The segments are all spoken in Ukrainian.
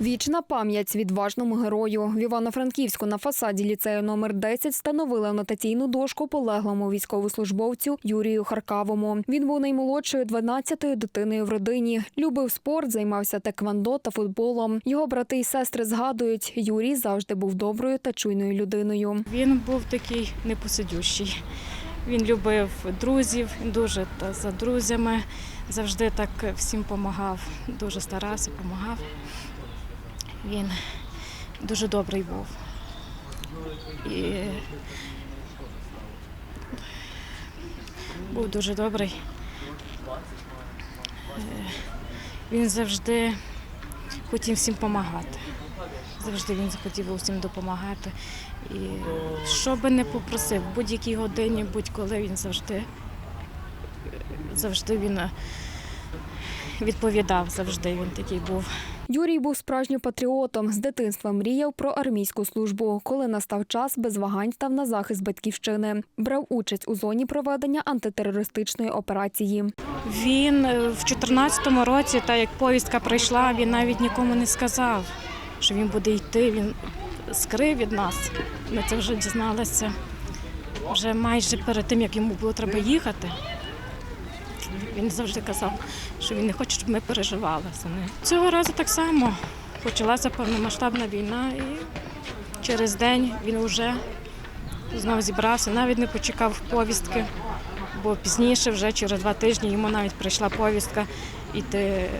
Вічна пам'ять відважному герою. В Івано-Франківську на фасаді ліцею номер 10 встановили анотаційну дошку полеглому військовослужбовцю Юрію Харкавому. Він був наймолодшою 12-ю дитиною в родині. Любив спорт, займався теквандо та футболом. Його брати і сестри згадують, Юрій завжди був доброю та чуйною людиною. Він був такий непосидющий. Він любив друзів, дуже та за друзями, завжди так всім допомагав, дуже старався, допомагав. Він дуже добрий був. І був дуже добрий. Е, Він завжди хотів всім допомагати. Завжди він захотів усім допомагати. І що би не попросив, в будь-якій годині, будь-коли він завжди, завжди він е, відповідав, завжди він такий був. Юрій був справжнім патріотом. З дитинства мріяв про армійську службу. Коли настав час, без вагань став на захист батьківщини. Брав участь у зоні проведення антитерористичної операції. Він е, в 14-му році, та як повістка прийшла, він навіть нікому не сказав, що він буде йти. Він скрив від нас. Ми це вже дізналися вже майже перед тим, як йому було треба їхати. Він завжди казав, що він не хоче, щоб ми переживали за ним. Цього разу так само почалася повномасштабна війна, і через день він вже знову зібрався, навіть не почекав повістки, бо пізніше, вже через два тижні, йому навіть прийшла повістка йти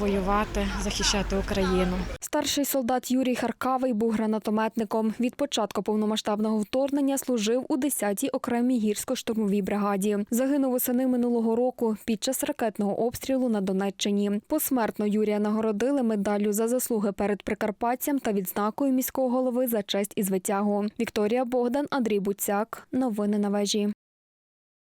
воювати, захищати Україну. Старший солдат Юрій Харкавий був гранатометником. Від початку повномасштабного вторгнення служив у 10-й окремій гірсько-штурмовій бригаді. Загинув восени минулого року під час ракетного обстрілу на Донеччині. Посмертно Юрія нагородили медаллю за заслуги перед Прикарпаттям та відзнакою міського голови за честь і звитягу. Вікторія Богдан, Андрій Буцяк. Новини на вежі.